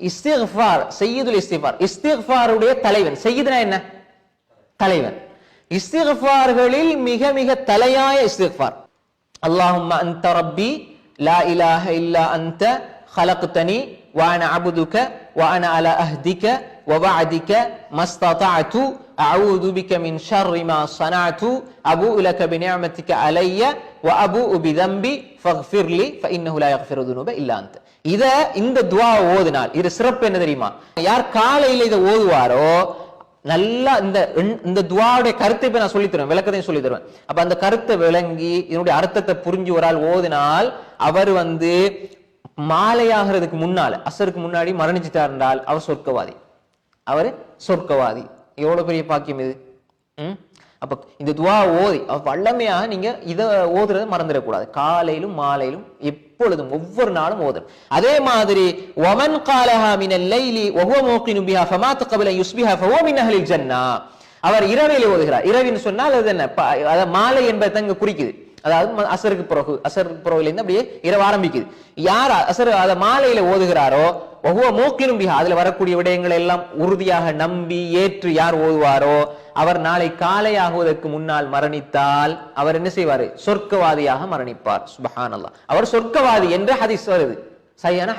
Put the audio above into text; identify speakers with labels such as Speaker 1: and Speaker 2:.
Speaker 1: இஸ்திஃபார் செய்யுதுல் இஸ்திஃபார் இஸ்திஃபாருடைய தலைவன் செய்யுதுனா என்ன தலைவன் இஸ்திஃபார்களில் மிக மிக தலையாய இஸ்திஃபார் அல்லாஹும்ம அன்த ரப்பி லா இலாஹ இல்லா அன்த خلقتني وانا عبدك وانا على عهدك ووعدك ما استطعت اعوذ بك من شر ما صنعت ابوء لك بنعمتك علي وابوء بذنبي فاغفر لي فانه لا يغفر الذنوب الا انت இத இந்த துவா ஓதினால் இது சிறப்பு என்ன தெரியுமா யார் காலையில இதை ஓதுவாரோ நல்லா இந்த இந்த துவாவுடைய கருத்தை இப்ப நான் சொல்லி தருவேன் விளக்கத்தையும் சொல்லி தருவேன் அப்ப அந்த கருத்தை விளங்கி இதனுடைய அர்த்தத்தை புரிஞ்சு ஒரு ஆள் ஓதினால் அவர் வந்து மாலையாகிறதுக்கு முன்னால அசருக்கு முன்னாடி மரணிச்சுட்டார் என்றால் அவர் சொர்க்கவாதி அவர் சொர்க்கவாதி எவ்வளோ பெரிய பாக்கியம் இது? ம்? அப்போ இந்த துவா ஓதி வல்லமையாக நீங்கள் இதை ஓதுறதை மறந்துடக்கூடாது காலையிலும் மாலையிலும் எப்பொழுதும் ஒவ்வொரு நாளும் ஓதணும். அதே மாதிரி ஒமன் காலஹா மினல் லைலி வஹுவ மோக்கி பிஹா ஃபமாத் கபில யுஸ்பிஹா ஃபஹுவ மின் அஹ்லில் ஜன்னா. அவர் இரவிலே ஓதுகிறார். இரவின்னு சொன்னால் அது என்ன? அதை மாலை என்பதை தங்க குறிக்குது. அதாவது அசருக்கு பிறகு அசருக்கு பிறகுலேருந்து அப்படியே இரவு ஆரம்பிக்குது. யார் அசர் அதை மாலையில ஓதுகிறாரோ ஒவ்வொரு மூக்கினும் பிஹா அதுல வரக்கூடிய விடயங்களை எல்லாம் உறுதியாக நம்பி ஏற்று யார் ஓதுவாரோ அவர் நாளை காலை ஆகுவதற்கு முன்னால் மரணித்தால் அவர் என்ன செய்வாரு? சொர்க்கவாதியாக மரணிப்பார். சுபஹானல்லாஹ். அவர் சொர்க்கவாதி என்று ஹதீஸ் வருது. சரியான